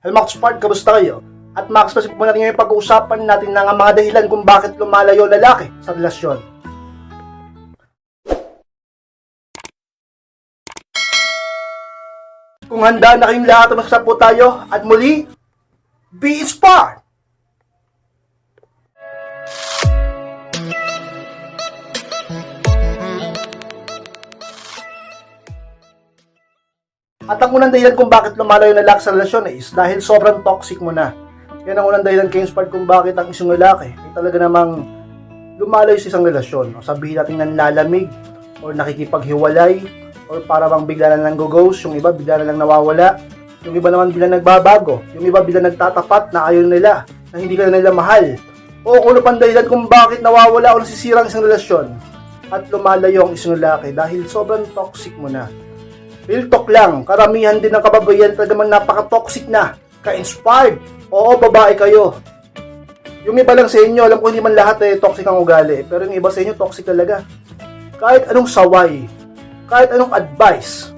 Hello Max Part, kamusta kayo? At Max, po natin ngayon pag-uusapan natin ng mga dahilan kung bakit lumalayo lalaki sa relasyon. Kung handa na kayong lahat, umaksap po tayo. At muli, be inspired! At ang unang dahilan kung bakit lumalayo na lalaki sa relasyon is dahil sobrang toxic mo na. Yan ang unang dahilan kay Inspired kung bakit ang isang lalaki ay talaga namang lumalayo sa isang relasyon. O sabihin natin nanlalamig or nakikipaghiwalay or para bang bigla na lang go-ghost, yung iba bigla na lang nawawala, yung iba naman bigla nagbabago, yung iba bigla nagtatapat na ayaw nila, na hindi ka na nila mahal. O kung ano pang dahilan kung bakit nawawala o nasisira ang isang relasyon at lumalayo ang isang lalaki dahil sobrang toxic mo na. Real talk lang, karamihan din ng kababayan talaga naman napaka-toxic na, ka-inspired. Oo, babae kayo. Yung iba lang sa inyo, alam ko hindi man lahat eh, toxic ang ugali, pero yung iba sa inyo, toxic talaga. Kahit anong saway, kahit anong advice,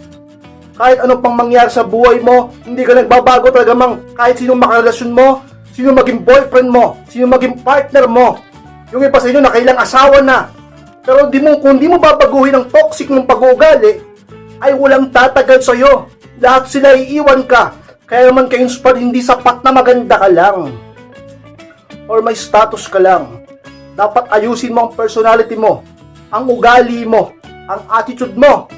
kahit anong pang mangyari sa buhay mo, hindi ka nagbabago talaga mang kahit sino makarelasyon mo, sino maging boyfriend mo, sino maging partner mo. Yung iba sa inyo, nakailang asawa na. Pero di mo, kung di mo babaguhin ang toxic ng pag-uugali, ay walang tatagal sa'yo. Lahat sila iiwan ka. Kaya naman kay Inspired, hindi sapat na maganda ka lang. Or may status ka lang. Dapat ayusin mo ang personality mo, ang ugali mo, ang attitude mo,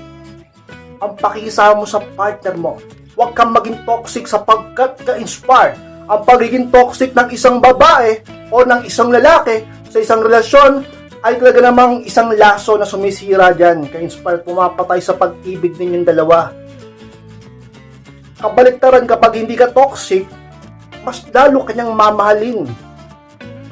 ang pakikisama mo sa partner mo. Huwag kang maging toxic sapagkat ka-inspired. Ang pagiging toxic ng isang babae o ng isang lalaki sa isang relasyon ay talaga namang isang laso na sumisira dyan. Ka-inspired pumapatay sa pag-ibig ninyong dalawa. Kabaliktaran kapag hindi ka toxic, mas lalo kanyang mamahalin.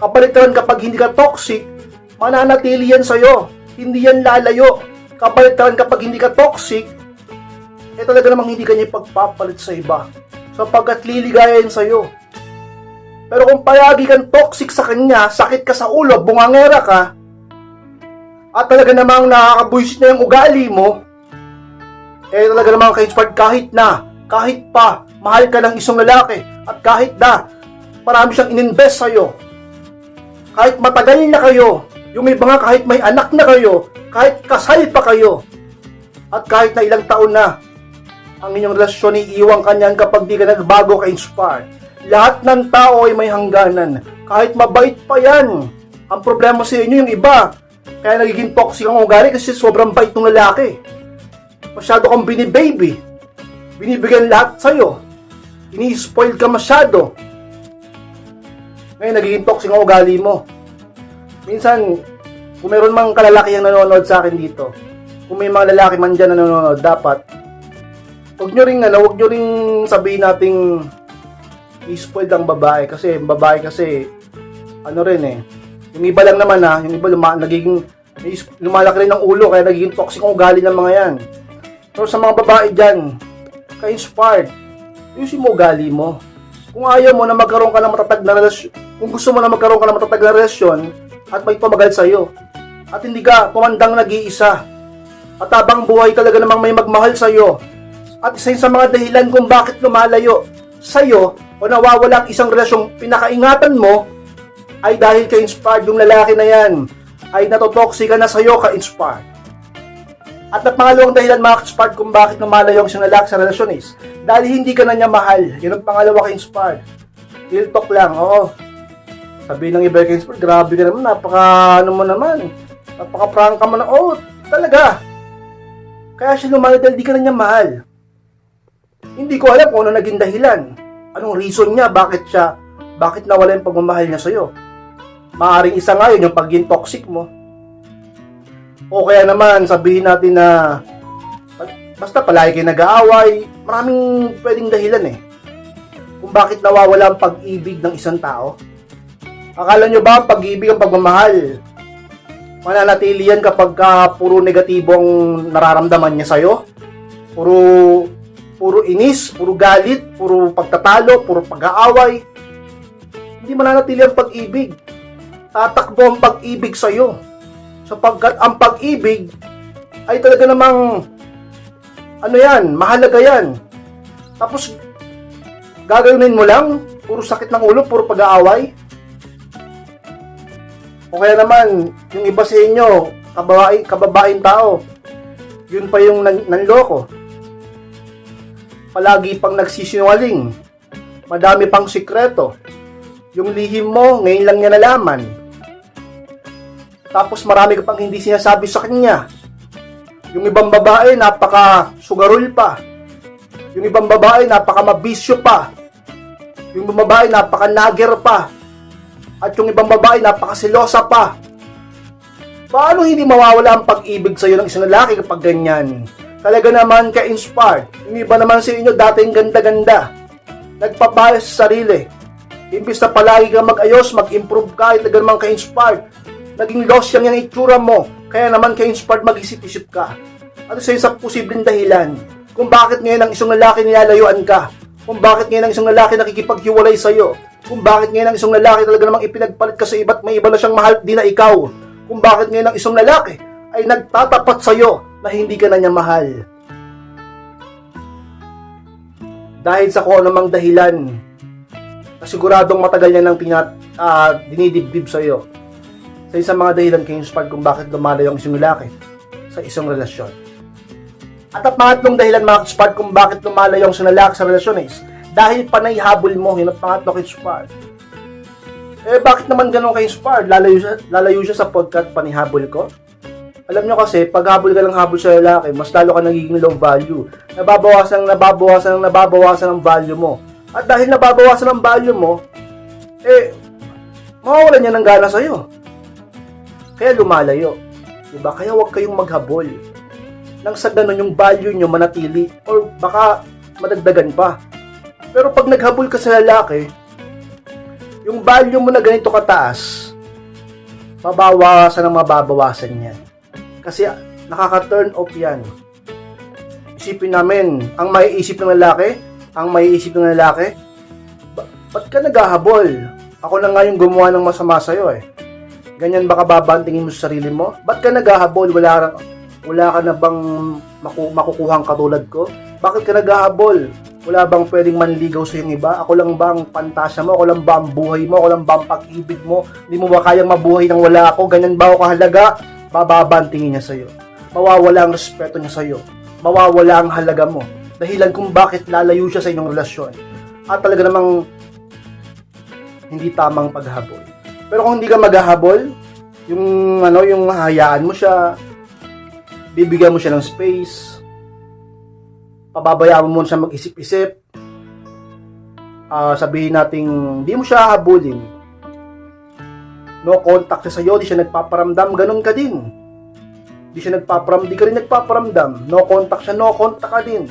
Kabaliktaran kapag hindi ka toxic, mananatili yan sa'yo. Hindi yan lalayo. Kabaliktaran kapag hindi ka toxic, eh talaga namang hindi kanya ipagpapalit sa iba. Sapagkat liligaya yan sa'yo. Pero kung palagi kang toxic sa kanya, sakit ka sa ulo, bungangera ka, at talaga namang nakakabuisit na yung ugali mo, eh talaga namang ka-inspired kahit na, kahit pa, mahal ka ng isang lalaki, at kahit na, marami siyang ininvest sa'yo, kahit matagal na kayo, yung iba nga kahit may anak na kayo, kahit kasal pa kayo, at kahit na ilang taon na, ang inyong relasyon iiwang kanyan kapag di ka nagbago ka-inspired. Lahat ng tao ay may hangganan. Kahit mabait pa yan. Ang problema sa inyo yung iba. Kaya nagiging toxic ang ugali kasi sobrang bait ng lalaki. Masyado kang binibaby. Binibigyan lahat sa'yo. Ini-spoil ka masyado. Ngayon nagiging toxic ang ugali mo. Minsan, kung meron mang kalalaki ang nanonood sa akin dito, kung may mga lalaki man dyan na nanonood, dapat, huwag nyo ring, ano, huwag nyo ring sabihin nating i-spoil ang babae kasi babae kasi ano rin eh yung iba lang naman ha yung iba luma, nagiging lumalaki rin ng ulo kaya nagiging toxic ang ugali ng mga yan. Pero sa mga babae dyan ka-inspired ayusin mo ugali mo. Kung ayaw mo na magkaroon ka ng matatag na relasyon kung gusto mo na magkaroon ka ng matatag na relasyon at may pamagal sa'yo at hindi ka pumandang nag-iisa at habang buhay talaga namang may magmahal sa'yo at isa sa mga dahilan kung bakit lumalayo sa'yo o nawawala ang isang relasyong pinakaingatan mo ay dahil ka-inspired yung lalaki na yan ay natotoxic ka na sa'yo ka-inspired. At ang pangalawang dahilan mga ka-inspired kung bakit lumalayo ang isang lalaki sa relasyon is dahil hindi ka na niya mahal. Yun ang pangalawa ka-inspired. Real talk lang, oo. Sabi ng iba ka-inspired, grabe ka naman, napaka ano mo naman. Napaka-prank ka mo na, oh, talaga. Kaya siya lumalayo dahil di ka na niya mahal. Hindi ko alam kung ano naging dahilan. Anong reason niya? Bakit siya, bakit nawala yung pagmamahal niya sa'yo? Maaring isa nga yun, yung pagiging toxic mo. O kaya naman, sabihin natin na, basta palagi kayo nag-aaway, maraming pwedeng dahilan eh. Kung bakit nawawala ang pag-ibig ng isang tao. Akala nyo ba ang pag-ibig ang pagmamahal? Mananatili yan kapag ka puro negatibo ang nararamdaman niya sa'yo? Puro puro inis, puro galit, puro pagtatalo, puro pag-aaway. Hindi mananatili ang pag-ibig. Tatakbo ang pag-ibig sa iyo. Sapagkat ang pag-ibig ay talaga namang ano yan, mahalaga yan. Tapos Gagawin mo lang? Puro sakit ng ulo, puro pag-aaway? O kaya naman, yung iba sa inyo, kababae, kababaeng tao, yun pa yung nan- nanloko. Palagi pang nagsisinungaling. Madami pang sikreto. Yung lihim mo, ngayon lang niya nalaman. Tapos marami ka pang hindi sinasabi sa kanya. Yung ibang babae, napaka sugarol pa. Yung ibang babae, napaka mabisyo pa. Yung ibang babae, napaka nager pa. At yung ibang babae, napaka silosa pa. Paano hindi mawawala ang pag-ibig sa'yo ng isang lalaki kapag ganyan? Talaga naman ka-inspired. Yung iba naman sa inyo, dating ganda-ganda. Nagpapalas sa sarili. Imbis na palagi ka mag-ayos, mag-improve ka, talaga naman ka-inspired. Naging lost yan yung itsura mo. Kaya naman ka-inspired mag-isip-isip ka. Ano sa posibleng dahilan? Kung bakit ngayon ang isang lalaki nilalayuan ka? Kung bakit ngayon ang isang lalaki nakikipaghiwalay sa'yo? Kung bakit ngayon ang isang lalaki talaga namang ipinagpalit ka sa iba't may iba na siyang mahal di na ikaw? Kung bakit ngayon ang isang lalaki ay nagtatapat sa'yo na hindi ka na niya mahal? Dahil sa kung anumang dahilan na siguradong matagal niya nang tinat, ah, dinidibdib sa'yo. Sa isang mga dahilan kayo inspired kung bakit lumalayo ang isang lalaki sa isang relasyon. At ang pangatlong dahilan mga spark kung bakit lumalayo ang isang lalaki sa relasyon is dahil panay habol mo, yun ang pangatlo kay spark. Eh bakit naman ganun kay spark? Lalayo siya, lalayo siya sa podcast panihabol ko? Alam nyo kasi, pag habol ka lang habol sa lalaki, mas lalo ka nagiging low value. Nababawasan, nababawasan, nababawasan ang value mo. At dahil nababawasan ang value mo, eh, mawawalan niya ng gana sa'yo. Kaya lumalayo. Diba? Kaya huwag kayong maghabol. Nang sa ganun yung value nyo manatili or baka madagdagan pa. Pero pag naghabol ka sa lalaki, yung value mo na ganito kataas, mababawasan ang mababawasan yan. Kasi nakaka-turn off yan. Isipin namin, ang maiisip ng lalaki, ang maiisip ng lalaki, ba- ba't ka naghahabol? Ako na nga yung gumawa ng masama sa'yo eh. Ganyan ba kababantingin mo sa sarili mo? Ba't ka naghahabol? Wala, wala ka na bang maku- makukuhang katulad ko? Bakit ka naghahabol? Wala bang pwedeng manligaw sa yung iba? Ako lang ba ang pantasya mo? Ako lang ba ang buhay mo? Ako lang ba ang pag-ibig mo? Hindi mo ba kayang mabuhay nang wala ako? Ganyan ba ako kahalaga? Bababantingin niya sa'yo. Mawawala ang respeto niya sa'yo. Mawawala ang halaga mo. Dahilan kung bakit lalayo siya sa inyong relasyon. At talaga namang hindi tamang paghabol. Pero kung hindi ka maghahabol, yung ano, yung hayaan mo siya, bibigyan mo siya ng space, pababayaan mo muna siya mag-isip-isip, ah sabihin nating hindi mo siya habulin, no contact siya sa'yo, di siya nagpaparamdam, ganun ka din. Di siya nagpaparam, di ka rin nagpaparamdam, no contact siya, no contact ka din.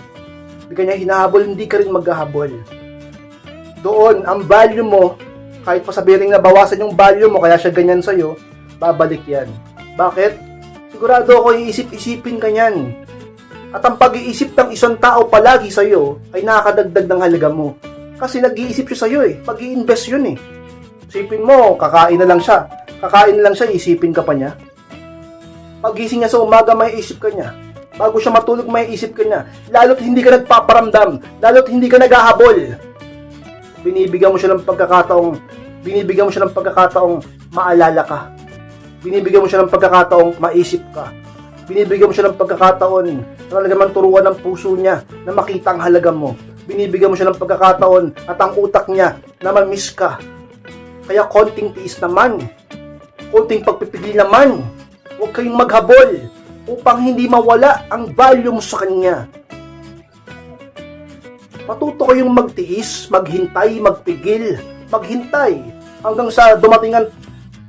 Di ka niya hinahabol, hindi ka rin maghahabol. Doon, ang value mo, kahit pa sabihin na bawasan yung value mo, kaya siya ganyan sa'yo, babalik yan. Bakit? Sigurado ako iisip-isipin ka niyan. At ang pag-iisip ng isang tao palagi sa'yo ay nakakadagdag ng halaga mo. Kasi nag-iisip siya sa'yo eh. pag invest yun eh. Isipin mo, kakain na lang siya. Kakain na lang siya, isipin ka pa niya. Pagising niya sa umaga, may isip ka niya. Bago siya matulog, may isip ka niya. Lalo't hindi ka nagpaparamdam. Lalo't hindi ka naghahabol. Binibigyan mo siya ng pagkakataong binibigyan mo siya ng pagkakataong maalala ka. Binibigyan mo siya ng pagkakataong maisip ka. Binibigyan mo siya ng pagkakataon na talaga man turuan ng puso niya na makita ang halaga mo. Binibigyan mo siya ng pagkakataon at ang utak niya na ma-miss ka. Kaya konting tiis naman. Konting pagpipigil naman. Huwag kayong maghabol upang hindi mawala ang value mo sa kanya. Matuto kayong magtiis, maghintay, magpigil, maghintay hanggang sa dumating ang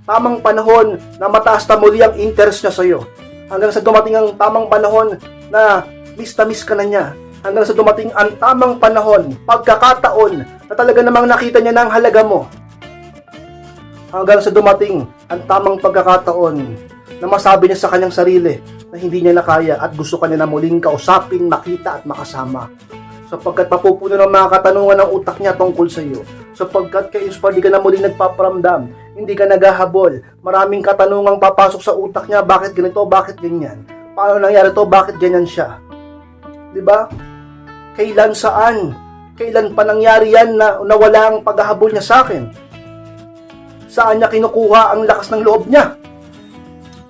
tamang panahon na mataas na muli ang interest niya sa'yo. Hanggang sa dumating ang tamang panahon na miss na miss ka na niya. Hanggang sa dumating ang tamang panahon, pagkakataon na talaga namang nakita niya na halaga mo. Hanggang sa dumating ang tamang pagkakataon na masabi niya sa kanyang sarili na hindi niya na kaya at gusto kanya na muling kausapin, makita at makasama sapagkat mapupuno ng mga katanungan ng utak niya tungkol sa iyo. Sapagkat kay inspired, di ka na muli nagpaparamdam, hindi ka naghahabol, maraming katanungang papasok sa utak niya, bakit ganito, bakit ganyan? Paano nangyari to, bakit ganyan siya? ba? Kailan saan? Kailan pa nangyari yan na nawala ang paghahabol niya sa akin? Saan niya kinukuha ang lakas ng loob niya?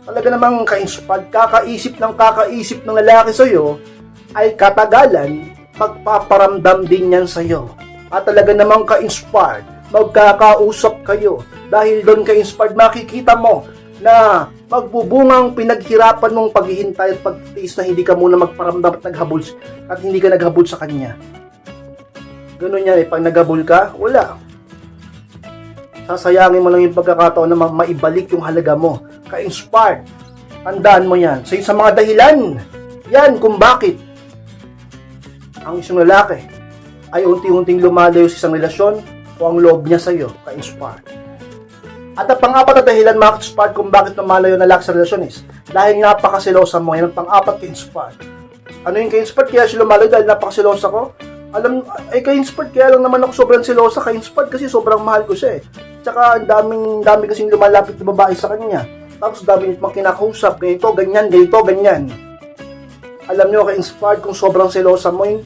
Talaga namang ka-inspired, kakaisip ng kakaisip ng lalaki sa'yo, ay katagalan, magpaparamdam din yan sa'yo. At talaga namang ka-inspired, magkakausap kayo. Dahil doon ka-inspired, makikita mo na magbubungang pinaghirapan mong paghihintay at pagtiis na hindi ka muna magparamdam at naghabol at hindi ka naghabol sa kanya. Ganun yan eh, pag naghabol ka, wala. Sasayangin mo lang yung pagkakataon na ma- maibalik yung halaga mo. Ka-inspired. Tandaan mo yan. So, sa mga dahilan, yan kung bakit ang isang lalaki ay unti-unting lumalayo sa isang relasyon o ang loob niya sa iyo, ka-inspired. At ang pang-apat na dahilan, mga ka-inspired, kung bakit lumalayo na lalaki sa relasyon is dahil napakasilosa mo. Yan ang pang-apat ka-inspired. Ano yung ka-inspired? Kaya siya lumalayo dahil napakasilosa ko? Alam, ay ka-inspired, kaya lang naman ako sobrang silosa. Ka-inspired kasi sobrang mahal ko siya eh. Tsaka ang daming, dami kasing lumalapit na babae sa kanya. Tapos dami nitong kinakausap, ganito, ganyan, ganito, ganyan. Alam nyo, ka-inspired kung sobrang selosa mo yung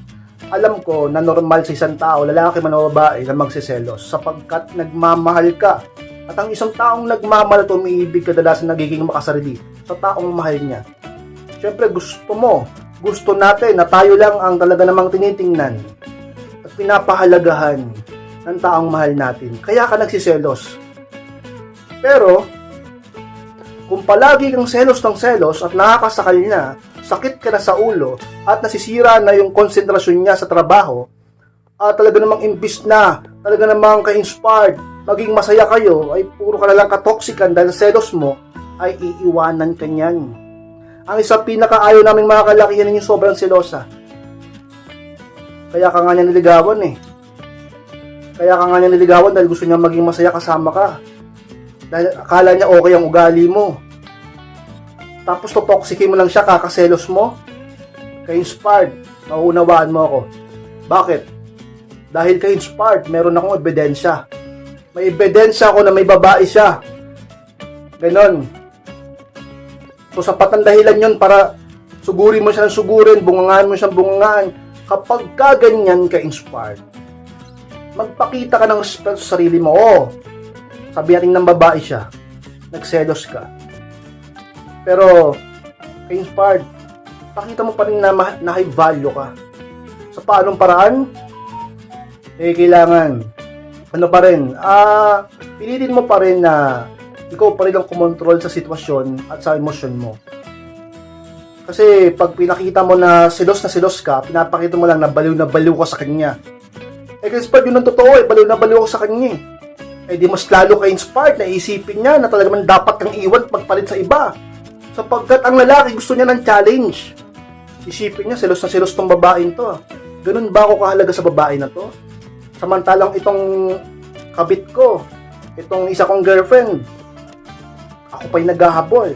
alam ko na normal sa isang tao, lalaki man o babae, na magsiselos sapagkat nagmamahal ka. At ang isang taong nagmamahal at umiibig kadalasan nagiging makasarili sa taong mahal niya. Siyempre gusto mo, gusto natin na tayo lang ang talaga namang tinitingnan at pinapahalagahan ng taong mahal natin. Kaya ka nagsiselos. Pero, kung palagi kang selos ng selos at nakakasakal niya, sakit ka na sa ulo at nasisira na yung konsentrasyon niya sa trabaho, at talaga namang imbis na, talaga namang ka-inspired, maging masaya kayo, ay puro ka na lang katoksikan dahil selos mo, ay iiwanan ka niyan. Ang isa pinakaayaw namin mga kalakihan yung sobrang selosa. Kaya ka nga niya niligawan eh. Kaya ka nga niya niligawan dahil gusto niya maging masaya kasama ka. Dahil akala niya okay ang ugali mo. Tapos totoxikin mo lang siya, kakaselos mo. Ka-inspired, mauunawaan mo ako. Bakit? Dahil ka-inspired, meron akong ebidensya. May ebidensya ako na may babae siya. Ganon. So sapat ang dahilan yon para sugurin mo siya ng sugurin, bungangaan mo siyang bungangaan. Kapag ka ganyan ka-inspired, magpakita ka ng respeto sa sarili mo. Oo, sabi natin ng babae siya, nagselos ka. Pero, ka-inspired, pakita mo pa rin na, na high value ka. Sa paanong paraan? Eh, kailangan, ano pa rin, ah, pilitin mo pa rin na ikaw pa rin ang kumontrol sa sitwasyon at sa emosyon mo. Kasi pag pinakita mo na silos na silos ka, pinapakita mo lang na baliw na baliw ka sa kanya. Eh kasi pag yun ang totoo eh, baliw na baliw ako sa kanya eh. Eh di mas lalo ka inspired na isipin niya na talaga man dapat kang iwan at magpalit sa iba. Sapagkat ang lalaki gusto niya ng challenge. Isipin niya, silos na silos tong babaeng to. ah. Ganun ba ako kahalaga sa babae na to? Samantalang itong kabit ko, itong isa kong girlfriend, ako pa'y naghahabol.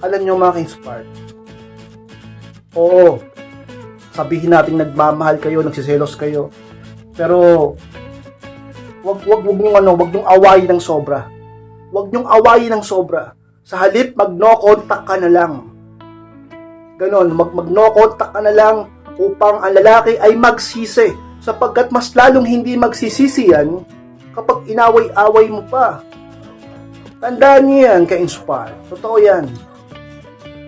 Alam niyo mga inspired Oo, sabihin natin nagmamahal kayo, nagsiselos kayo. Pero wag wag wag niyo ano, wag niyo awayin ng sobra. Wag niyo awayin ng sobra. Sa halip mag no contact ka na lang. Ganon, mag, mag no contact ka na lang upang ang lalaki ay magsisi sapagkat mas lalong hindi magsisisi yan kapag inaway-away mo pa. Tandaan niyo yan, ka-inspire. Totoo yan.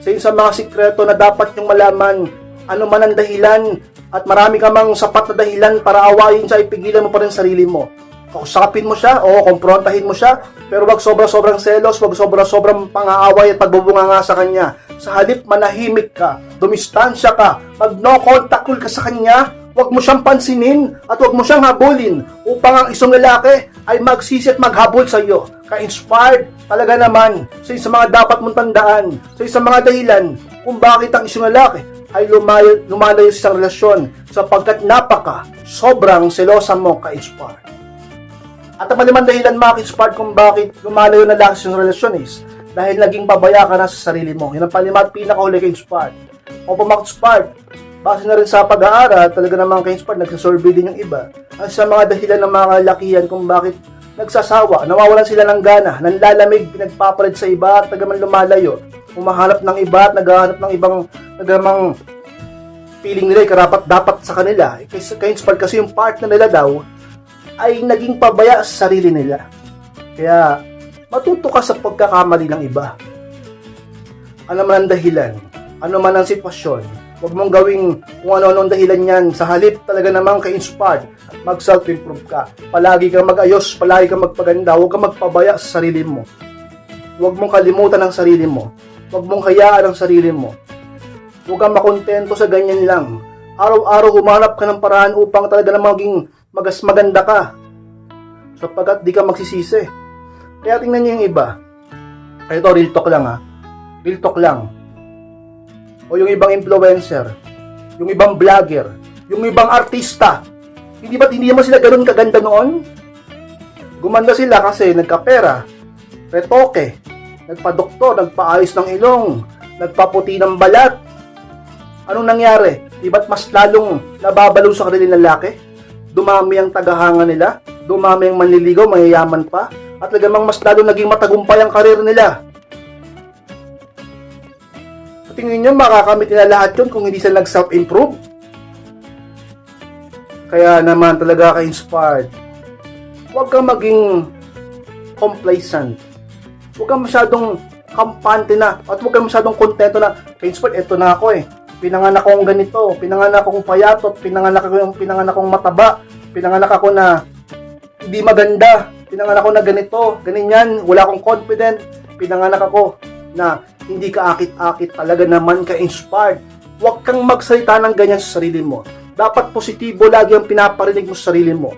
Sa isa mga sikreto na dapat niyong malaman ano man ang dahilan at marami ka mang sapat na dahilan para awayin siya, ipigilan mo pa rin sarili mo. Kausapin mo siya, o komprontahin mo siya, pero wag sobra-sobrang selos, wag sobra-sobrang pang-aaway at pagbubunga nga sa kanya. Sa halip, manahimik ka, dumistansya ka, mag no contact ka sa kanya, wag mo siyang pansinin at wag mo siyang habulin upang ang isang lalaki ay magsisi at maghabol sa iyo. Ka-inspired talaga naman sa isang mga dapat mong tandaan, sa isang mga dahilan kung bakit ang isang lalaki ay lumayo, lumalayo sa isang relasyon sapagkat napaka sobrang selosa mo ka-inspired. At ang malimang dahilan mga ka-inspired kung bakit lumalayo na lang sa relasyon is dahil naging pabaya ka na sa sarili mo. Yun ang palima at pinakahuli ka-inspired. O pa mga ka-inspired, base na rin sa pag-aaral, talaga namang ka-inspired, nagsasurvey din yung iba. Ang sa mga dahilan ng mga kalakihan kung bakit nagsasawa, nawawalan sila ng gana, nanlalamig, pinagpapalit sa iba at nagaman lumalayo, umahanap ng iba at naghahanap ng ibang nagamang feeling nila ay karapat dapat sa kanila. Eh, Kasi, ka-inspired kasi yung partner nila daw ay naging pabaya sa sarili nila. Kaya, matuto ka sa pagkakamali ng iba. Ano man ang dahilan, ano man ang sitwasyon, huwag mong gawing kung ano-ano ang dahilan yan. Sa halip talaga namang ka-inspired, mag self-improve ka. Palagi kang mag-ayos, palagi kang magpaganda, huwag kang magpabaya sa sarili mo. Huwag mong kalimutan ang sarili mo. Huwag mong hayaan ang sarili mo. Huwag kang makontento sa ganyan lang. Araw-araw humanap ka ng paraan upang talaga na maging magas maganda ka. Sapagkat di ka magsisisi. Kaya tingnan niyo yung iba. Ito, real talk lang ha. Real talk lang. O yung ibang influencer. Yung ibang vlogger. Yung ibang artista. Hindi ba hindi naman sila ganun kaganda noon? Gumanda sila kasi nagkapera, retoke, nagpadoktor, nagpaayos ng ilong, nagpaputi ng balat. Anong nangyari? Di ba't mas lalong nababalo sa kanilang lalaki? Dumami ang tagahanga nila, dumami ang manliligaw, mayayaman pa, at lagamang mas lalo naging matagumpay ang karir nila. Sa tingin nyo, makakamit nila lahat yun kung hindi sila nag-self-improve? Kaya naman talaga ka-inspired. Huwag kang maging complacent. Huwag kang masyadong kampante na at huwag kang masyadong kontento na ka-inspired, eto na ako eh. Pinanganak akong ganito, pinanganak akong payatot, pinanganak ako pinanganak akong mataba, pinanganak ako na hindi maganda, pinanganak ako na ganito, ganyan, wala akong confident, pinanganak ako na hindi ka akit-akit talaga naman ka-inspired. Huwag kang magsalita ng ganyan sa sarili mo. Dapat positibo lagi ang pinaparinig mo sa sarili mo.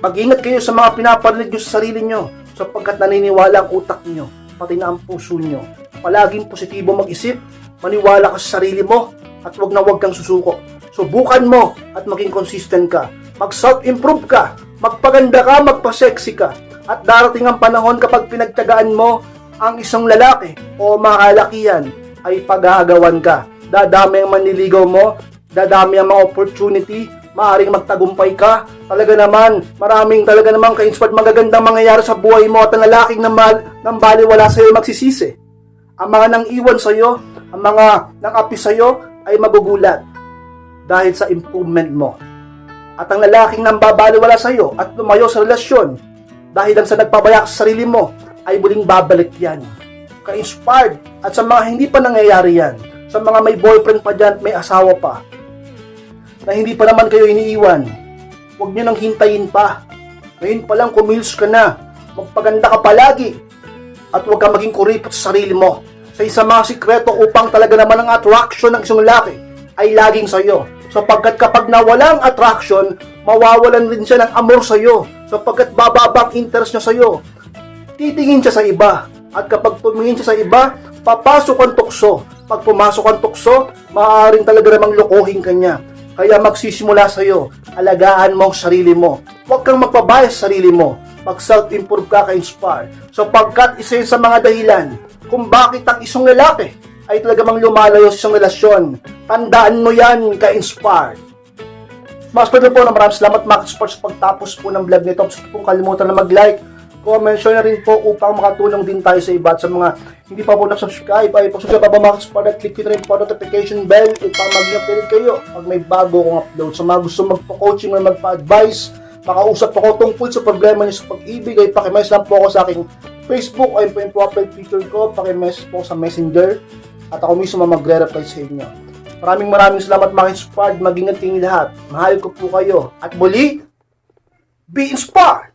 Mag-ingat kayo sa mga pinaparinig nyo sa sarili nyo sapagkat naniniwala ang utak nyo, pati na ang puso nyo. Palaging positibo mag-isip, maniwala ka sa sarili mo, at wag na wag kang susuko. Subukan mo at maging consistent ka. Mag-self-improve ka, magpaganda ka, magpa-sexy ka. At darating ang panahon kapag pinagtyagaan mo ang isang lalaki o makalakihan ay paghahagawan ka. Dadami ang manliligaw mo, dadami ang mga opportunity, maaring magtagumpay ka. Talaga naman, maraming talaga naman ka-inspired magagandang mangyayari sa buhay mo at ang lalaking na mal, nang baliwala sa'yo magsisisi. Ang mga nang iwan sa'yo, ang mga nang api sa'yo ay magugulat dahil sa improvement mo. At ang lalaking nang babaliwala sa'yo at lumayo sa relasyon dahil lang sa nagpabaya sa sarili mo ay muling babalik yan. Ka-inspired at sa mga hindi pa nangyayari yan, sa mga may boyfriend pa dyan may asawa pa, na hindi pa naman kayo iniiwan, huwag nyo nang hintayin pa. Ngayon pa lang kumilos ka na, magpaganda ka palagi, at huwag kang maging kuripot sa sarili mo. Sa isang mga sikreto upang talaga naman ang attraction ng isang lalaki ay laging sa iyo. Sapagkat kapag nawala ang attraction, mawawalan rin siya ng amor sa iyo. Sapagkat bababa ang interest niya sa iyo. Titingin siya sa iba. At kapag tumingin siya sa iba, papasok ang tukso. Pag pumasok ang tukso, maaaring talaga namang lokohin ka niya. Kaya magsisimula sa iyo, alagaan mo ang sarili mo. Huwag kang magpabayas sa sarili mo. Mag self-improve ka ka-inspire. Sapagkat isa yun sa mga dahilan kung bakit ang isang lalaki ay talagamang lumalayo sa isang relasyon. Tandaan mo yan, ka-inspired. Mas pwede po na maraming salamat mga sports sa pagtapos po ng vlog nito. Gusto pong kalimutan na mag-like, comment, share na rin po upang makatulong din tayo sa iba at sa mga hindi pa po na-subscribe ay pag-subscribe pa ba mga sport at click nyo rin po notification bell upang mag-update kayo pag may bago kong upload. Sa mga gusto magpa-coaching or magpa-advise, makausap ako tungkol sa problema niyo sa pag-ibig ay pakimess lang po ako sa aking Facebook ay po yung profile picture ko, pakimessage po sa messenger at ako mismo magre-reply sa inyo. Maraming maraming salamat mga inspired, mag-ingat lahat. Mahal ko po kayo. At muli, be inspired!